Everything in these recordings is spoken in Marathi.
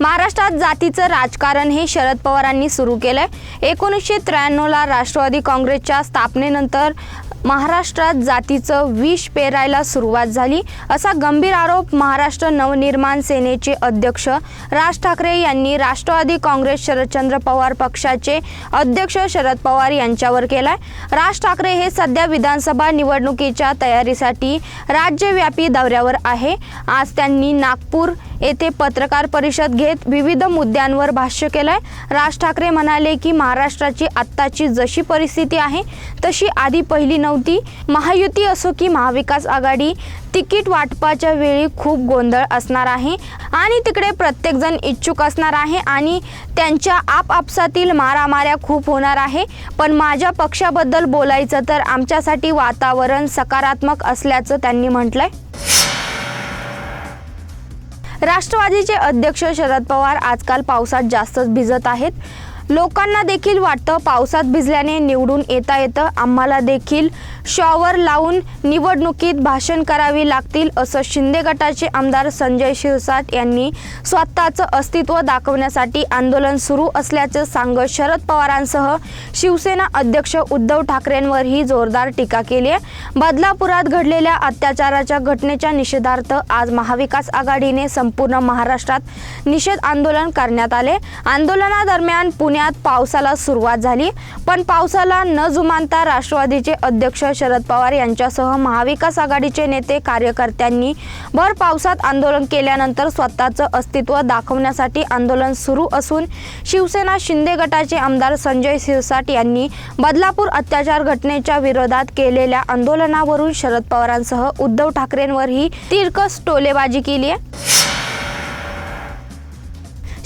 महाराष्ट्रात जातीचं राजकारण हे शरद पवारांनी सुरू केलंय. एकोणीसशे त्र्याण्णवला राष्ट्रवादी काँग्रेसच्या स्थापनेनंतर महाराष्ट्रात जातीचं विष पेरायला सुरुवात झाली असा गंभीर आरोप महाराष्ट्र नवनिर्माण सेनेचे अध्यक्ष राज ठाकरे यांनी राष्ट्रवादी काँग्रेस शरदचंद्र पवार पक्षाचे अध्यक्ष शरद पवार यांच्यावर केलाय. राज ठाकरे हे सध्या विधानसभा निवडणुकीच्या तयारीसाठी राज्यव्यापी दौऱ्यावर आहे. आज त्यांनी नागपूर येथे पत्रकार परिषद घेत विविध मुद्द्यांवर भाष्य केलंय. राज ठाकरे म्हणाले की महाराष्ट्राची आत्ताची जशी परिस्थिती आहे तशी आधी पहिली नव्हती महायुती असो की महाविकास आघाडी तिकीट वाटपाच्या वेळी खूप गोंधळ असणार आहे. आणि तिकडे प्रत्येकजण इच्छुक असणार आहे आणि त्यांच्या आपापसातील मारामाऱ्या खूप होणार आहे. पण माझ्या पक्षाबद्दल बोलायचं तर आमच्यासाठी वातावरण सकारात्मक असल्याचं त्यांनी म्हटलंय. राष्ट्रवादीचे अध्यक्ष शरद पवार आजकाल पावसात जास्तच भिजत आहेत. लोकांना देखील वाटतं पावसात भिजल्याने निवडून येता येतं. आम्हाला देखील शॉवर लावून निवडणुकीत भाषण करावी लागतील असं शिंदे गटाचे आमदार संजय शिरसाट यांनी स्वतःचं अस्तित्व दाखवण्यासाठी आंदोलन सुरू असल्याचं सांगत शरद पवारांसह शिवसेना अध्यक्ष उद्धव ठाकरेंवरही जोरदार टीका केली आहे बदलापुरात घडलेल्या अत्याचाराच्या घटनेच्या निषेधार्थ आज महाविकास आघाडीने संपूर्ण महाराष्ट्रात निषेध आंदोलन करण्यात आले. आंदोलनादरम्यान पुणे महिन्यात पावसाला सुरुवात झाली. पण पावसाला न जुमानता राष्ट्रवादीचे अध्यक्ष शरद पवार यांच्यासह महाविकास आघाडीचे नेते कार्यकर्त्यांनी भर पावसात आंदोलन केल्यानंतर स्वतःचं अस्तित्व दाखवण्यासाठी आंदोलन सुरू असून शिवसेना शिंदे गटाचे आमदार संजय शिरसाट यांनी बदलापूर अत्याचार घटनेच्या विरोधात केलेल्या आंदोलनावरून शरद पवारांसह उद्धव ठाकरेंवरही तिरकस टोलेबाजी केली आहे.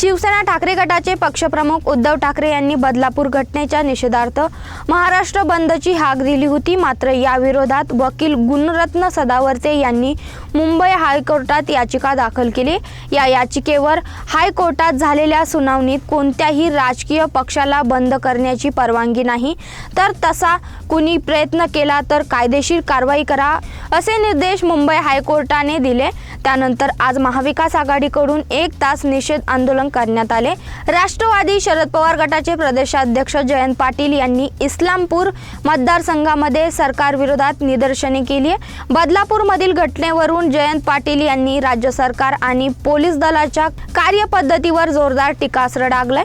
शिवसेना ठाकरे गटाचे पक्षप्रमुख उद्धव ठाकरे यांनी बदलापूर घटनेच्या निषेधार्थ महाराष्ट्र बंदची हाक दिली होती. मात्र या विरोधात वकील गुणरत्न सदावर्ते यांनी मुंबई हायकोर्टात याचिका दाखल केली. या याचिकेवर हायकोर्टात झालेल्या सुनावणीत कोणत्याही राजकीय पक्षाला बंद करण्याची परवानगी नाही. तर तसा कुणी प्रयत्न केला तर कायदेशीर कारवाई करा असे निर्देश मुंबई हायकोर्टाने दिले. त्यानंतर आज महाविकास आघाडीकडून एक तास निषेध आंदोलन करण्यात आले. राष्ट्रवादी शरद पवार गटाचे प्रदेशाध्यक्ष जयंत पाटील यांनी इस्लामपूर मतदारसंघामध्ये सरकारविरोधात निदर्शने केली बदलापूरमधील घटनेवरून जयंत पाटील यांनी राज्य सरकार आणि पोलीस दलाच्या कार्यपद्धतीवर जोरदार टीकास्त्र डागलाय.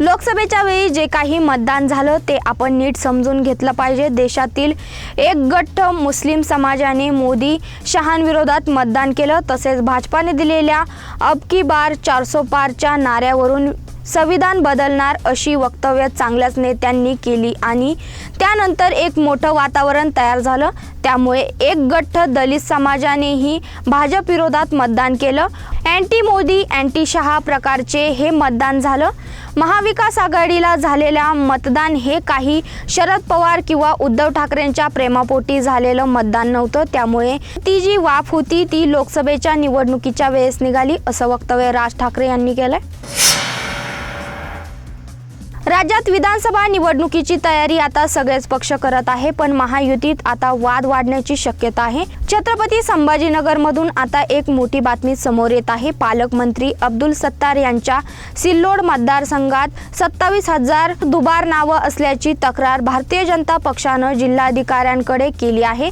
लोकसभेच्या वेळी जे काही मतदान झालं ते आपण नीट समजून घेतलं पाहिजे. देशातील एक गट मुस्लिम समाजाने मोदी शहांविरोधात मतदान केलं. तसेच भाजपाने दिलेल्या अब की बार चारसो पारच्या नाऱ्यावरून संविधान बदलणार अशी वक्तव्य चांगल्याच नेत्यांनी केली आणि त्यानंतर एक मोठं वातावरण तयार झालं. त्यामुळे एक गठ्ठ दलित समाजानेही भाजप विरोधात मतदान केलं. अँटी मोदी अँटी शहा प्रकारचे हे मतदान झालं. महाविकास आघाडीला झालेल्या मतदान हे काही शरद पवार किंवा उद्धव ठाकरेंच्या प्रेमापोटी झालेलं मतदान नव्हतं. त्यामुळे ती जी वाफ होती ती लोकसभेच्या निवडणुकीच्या वेळेस निघाली असं वक्तव्य राज ठाकरे यांनी केलं राज्यात विधानसभा निवडणुकीची तयारी आता सगळेच पक्ष करत आहे पण महायुतीत आता वाद वाढण्याची शक्यता आहे. छत्रपती संभाजीनगरमधून आता एक मोठी बातमी समोर येत आहे. पालकमंत्री अब्दुल सत्तार यांच्या सिल्लोड मतदारसंघात सत्तावीस हजार दुबार नावं असल्याची तक्रार भारतीय जनता पक्षानं जिल्हाधिकाऱ्यांकडे केली आहे.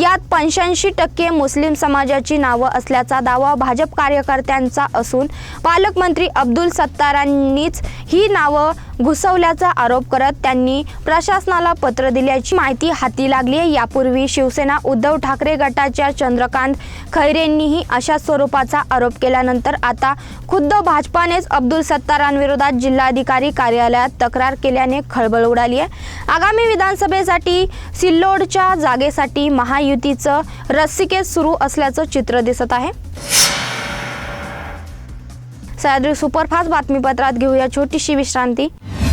यात पंच्याऐंशी टक्के मुस्लिम समाजाची नावं असल्याचा दावा भाजप कार्यकर्त्यांचा असून पालकमंत्री अब्दुल सत्तारांनीच ही नावं घुसवल्याचा आरोप करत त्यांनी प्रशासनाला पत्र दिल्याची माहिती हाती लागली आहे. यापूर्वी शिवसेना उद्धव ठाकरे गटाच्या चंद्रकांत खैरेंनीही अशा स्वरूपाचा आरोप केल्यानंतर आता खुद्द भाजपानेच अब्दुल सत्तारांविरोधात जिल्हाधिकारी कार्यालयात तक्रार केल्याने खळबळ उडाली आहे. आगामी विधानसभेसाठी सिल्लोडच्या जागेसाठी महायुतीचं रस्सिकेस सुरू असल्याचं चित्र दिसत आहे. सह्याद्री सुपरफास्ट बातमीपत्रात घेऊया छोटीशी विश्रांती.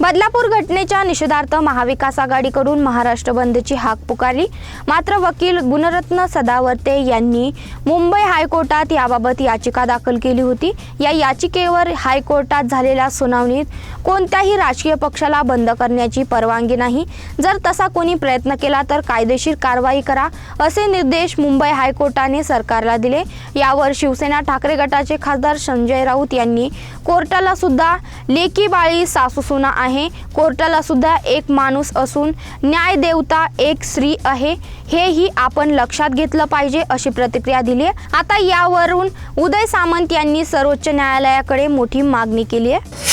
बदलापूर घटनेच्या निषेधार्थ महाविकास आघाडीकडून महाराष्ट्र बंदची हाक पुकारली. मात्र वकील गुणरत्न सदावर्ते यांनी मुंबई हायकोर्टात याबाबत याचिका दाखल केली होती. या याचिकेवर हायकोर्टात झालेल्या सुनावणीत कोणत्याही राजकीय पक्षाला बंद करण्याची परवानगी नाही. जर तसा कोणी प्रयत्न केला तर कायदेशीर कारवाई करा असे निर्देश मुंबई हायकोर्टाने सरकारला दिले. यावर शिवसेना ठाकरे गटाचे खासदार संजय राऊत यांनी कोर्टाला सुद्धा लेकी बाळी सासूसुना आहे. आहे. कोर्टाला सुद्धा एक माणूस असून न्याय देवता एक स्त्री आहे. हेही आपण लक्षात घेतलं पाहिजे अशी प्रतिक्रिया दिली आहे आता यावरून उदय सामंत यांनी सर्वोच्च न्यायालयाकडे मोठी मागणी केली आहे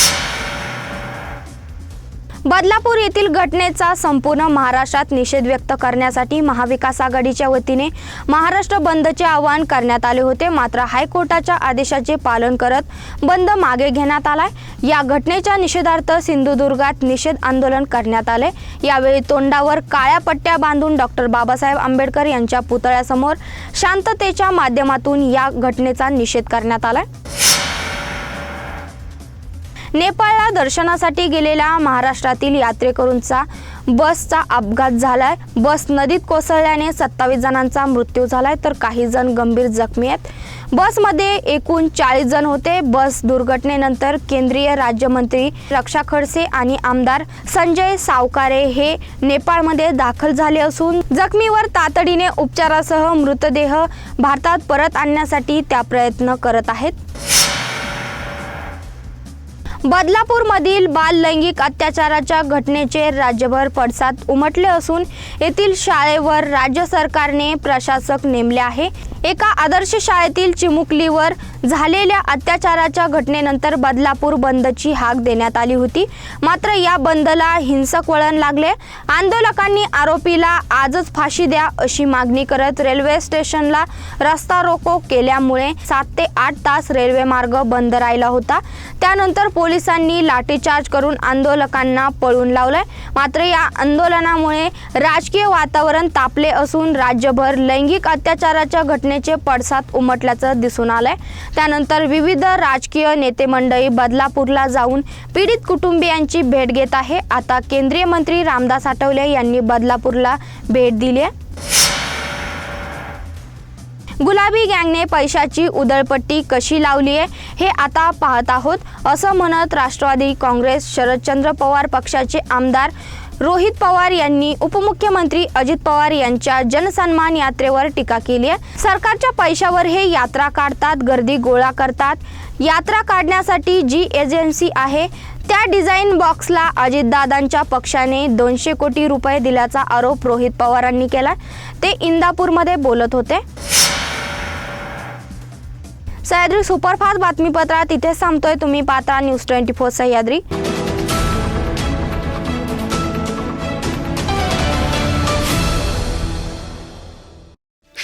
बदलापूर येथील घटनेचा संपूर्ण महाराष्ट्रात निषेध व्यक्त करण्यासाठी महाविकास आघाडीच्या वतीने महाराष्ट्र बंदचे आवाहन करण्यात आले होते. मात्र हायकोर्टाच्या आदेशाचे पालन करत बंद मागे घेण्यात आलाय. या घटनेच्या निषेधार्थ सिंधुदुर्गात निषेध आंदोलन करण्यात आले. यावेळी तोंडावर काळ्या पट्ट्या बांधून डॉक्टर बाबासाहेब आंबेडकर यांच्या पुतळ्यासमोर शांततेच्या माध्यमातून या घटनेचा निषेध करण्यात आलाय. नेपाळला दर्शनासाठी गेलेल्या महाराष्ट्रातील यात्रेकरूंचा बसचा अपघात झालाय. बस नदीत कोसळल्याने सत्तावीस जणांचा मृत्यू झालाय तर काही जण गंभीर जखमी आहेत. बसमध्ये एकूण चाळीस जण होते. बस दुर्घटनेनंतर केंद्रीय राज्यमंत्री रक्षा खडसे आणि आमदार संजय सावकारे हे नेपाळमध्ये दाखल झाले असून जखमीवर तातडीने उपचारासह मृतदेह भारतात परत आणण्यासाठी त्या प्रयत्न करत आहेत. बदलापूरमधील बाल लैंगिक अत्याचाराच्या घटनेचे राज्यभर पडसाद उमटले असून येथील शाळेवर राज्य सरकारने प्रशासक नेमले आहे. एका आदर्श शाळेतील चिमुकलीवर झालेल्या अत्याचाराच्या घटनेनंतर बदलापूर बंदची हाक देण्यात आली होती. मात्र या बंदला हिंसक वळण लागले. आंदोलकांनी आरोपीला आजच फाशी द्या अशी मागणी करत रेल्वे स्टेशनला रस्ता रोको केल्यामुळे सात ते आठ तास रेल्वे मार्ग बंद राहिला होता. त्यानंतर पोलिसांनी लाठीचार्ज करून आंदोलकांना पळून लावलंय. मात्र या आंदोलनामुळे राजकीय वातावरण तापले असून राज्यभर लैंगिक अत्याचाराच्या घटने घटनेचे पडसाद उमटल्याचं दिसून आलंय. त्यानंतर विविध राजकीय नेते मंडळी बदलापूरला जाऊन पीडित कुटुंबियांची भेट घेत आहे. आता केंद्रीय मंत्री रामदास आठवले यांनी बदलापूरला भेट दिली आहे. गुलाबी गँगने पैशाची उदळपट्टी कशी लावली आहे हे आता पाहत आहोत. असं म्हणत राष्ट्रवादी काँग्रेस शरदचंद्र पवार पक्षाचे आमदार रोहित पवार यांनी उपमुख्यमंत्री अजित पवार यांच्या जनसन्मान यात्रेवर टीका केली आहे. सरकारच्या पैशावर हे यात्रा काढतात गर्दी गोळा करतात. यात्रा काढण्यासाठी जी एजन्सी आहे त्या डिझाईन बॉक्सला अजितदादांच्या पक्षाने दोनशे कोटी रुपये दिल्याचा आरोप रोहित पवारांनी केला. ते इंदापूरमध्ये बोलत होते. सह्याद्री सुपरफास्ट बातमीपत्रात इथे थांबतोय तुम्ही पाहता न्यूज ट्वेंटी फोर सह्याद्री.